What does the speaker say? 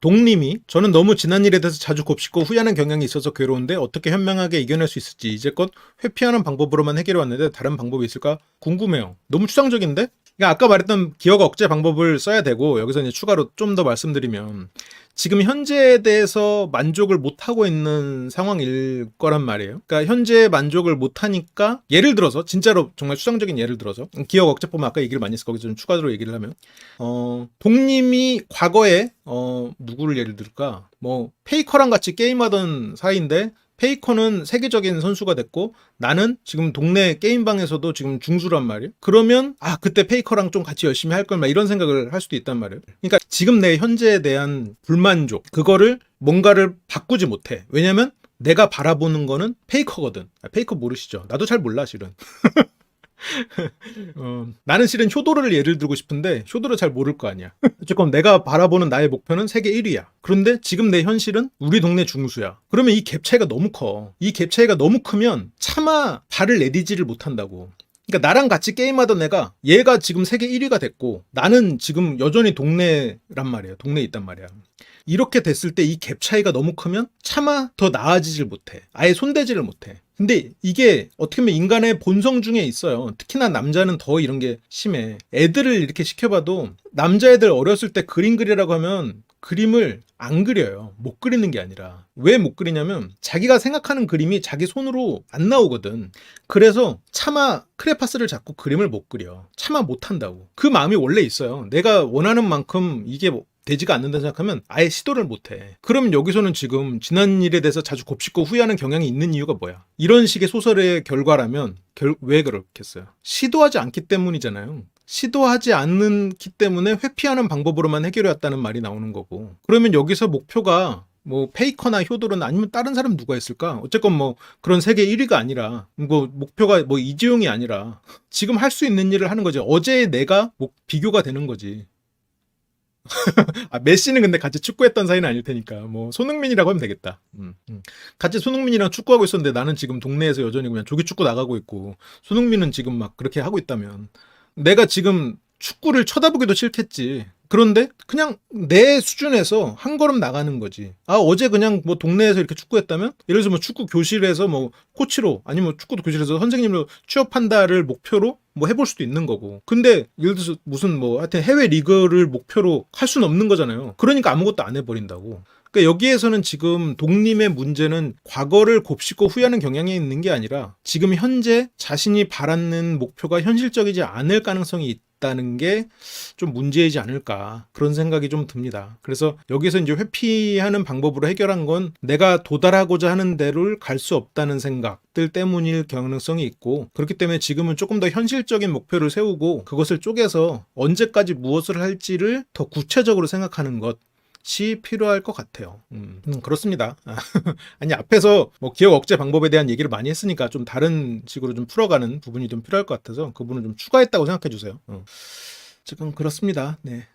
동님이 저는 너무 지난 일에 대해서 자주 곱씹고 후회하는 경향이 있어서 괴로운데 어떻게 현명하게 이겨낼 수 있을지 이제껏 회피하는 방법으로만 해결해 왔는데 다른 방법이 있을까 궁금해요. 너무 추상적인데? 그러니까 아까 말했던 기억 억제 방법을 써야 되고 여기서 이제 추가로 좀 더 말씀드리면 지금 현재에 대해서 만족을 못 하고 있는 상황일 거란 말이에요. 그러니까 현재 만족을 못 하니까 예를 들어서 진짜로 정말 추상적인 예를 들어서 기억 억제법 아까 얘기를 많이 했어 거기서 좀 추가로 얘기를 하면 어 동님이 과거에 어 누구를 예를 들까 뭐 페이커랑 같이 게임하던 사이인데 페이커는 세계적인 선수가 됐고 나는 지금 동네 게임방에서도 지금 중수란 말이에요. 그러면 아 그때 페이커랑 좀 같이 열심히 할 걸 막 이런 생각을 할 수도 있단 말이에요. 그러니까 지금 내 현재에 대한 불만족 그거를 뭔가를 바꾸지 못해. 왜냐면 내가 바라보는 거는 페이커거든. 아, 페이커 모르시죠? 나도 잘 몰라 실은. 어, 나는 실은 효도를 예를 들고 싶은데 효도를 잘 모를 거 아니야. 어쨌건 내가 바라보는 나의 목표는 세계 1위야. 그런데 지금 내 현실은 우리 동네 중수야. 그러면 이 갭 차이가 너무 커. 이 갭 차이가 너무 크면 차마 발을 내디지를 못한다고. 그러니까 나랑 같이 게임하던 애가 얘가 지금 세계 1위가 됐고 나는 지금 여전히 동네란 말이야. 동네에 있단 말이야. 이렇게 됐을 때 이 갭 차이가 너무 크면 차마 더 나아지질 못해. 아예 손대지를 못해. 근데 이게 어떻게 보면 인간의 본성 중에 있어요. 특히나 남자는 더 이런 게 심해. 애들을 이렇게 시켜봐도 남자애들 어렸을 때 그림 그리라고 하면 그림을 안 그려요. 못 그리는 게 아니라. 왜 못 그리냐면 자기가 생각하는 그림이 자기 손으로 안 나오거든. 그래서 차마 크레파스를 잡고 그림을 못 그려. 차마 못 한다고. 그 마음이 원래 있어요. 내가 원하는 만큼 이게 뭐 되지가 않는다 생각하면 아예 시도를 못해. 그럼 여기서는 지금 지난 일에 대해서 자주 곱씹고 후회하는 경향이 있는 이유가 뭐야? 이런 식의 소설의 결과라면 결- 왜 그렇겠어요? 시도하지 않기 때문이잖아요. 시도하지 않기 때문에 회피하는 방법으로만 해결해왔다는 말이 나오는 거고. 그러면 여기서 목표가 뭐 페이커나 효도는 아니면 다른 사람 누가 있을까? 어쨌건 뭐 그런 세계 1위가 아니라 뭐 목표가 뭐 이재용이 아니라 지금 할 수 있는 일을 하는 거지. 어제 내가 뭐 비교가 되는 거지. 아, 메시는 근데 같이 축구했던 사이는 아닐 테니까 뭐 손흥민이라고 하면 되겠다. 음, 음. 같이 손흥민이랑 축구하고 있었는데 나는 지금 동네에서 여전히 그냥 조기 축구 나가고 있고 손흥민은 지금 막 그렇게 하고 있다면 내가 지금 축구를 쳐다보기도 싫겠지. 그런데 그냥 내 수준에서 한 걸음 나가는 거지. 아 어제 그냥 뭐 동네에서 이렇게 축구했다면 예를 들어서 뭐 축구 교실에서 뭐 코치로 아니면 축구 교실에서 선생님으로 취업한다를 목표로 뭐 해볼 수도 있는 거고. 근데 예를 들어서 무슨 뭐 하여튼 해외 리그를 목표로 할 수는 없는 거잖아요. 그러니까 아무것도 안 해버린다고. 그러니까 여기에서는 지금 독님의 문제는 과거를 곱씹고 후회하는 경향이 있는 게 아니라 지금 현재 자신이 바라는 목표가 현실적이지 않을 가능성이 있다는 게 좀 문제이지 않을까 그런 생각이 좀 듭니다. 그래서 여기서 이제 회피하는 방법으로 해결한 건 내가 도달하고자 하는 대로를 갈 수 없다는 생각들 때문일 가능성이 있고 그렇기 때문에 지금은 조금 더 현실적인 목표를 세우고 그것을 쪼개서 언제까지 무엇을 할지를 더 구체적으로 생각하는 것. 시 필요할 것 같아요. 음, 음, 그렇습니다. 아니 앞에서 뭐 기억 억제 방법에 대한 얘기를 많이 했으니까 좀 다른 식으로 좀 풀어가는 부분이 좀 필요할 것 같아서 그 부분을 좀 추가했다고 생각해 주세요. 어. 지금 그렇습니다. 네.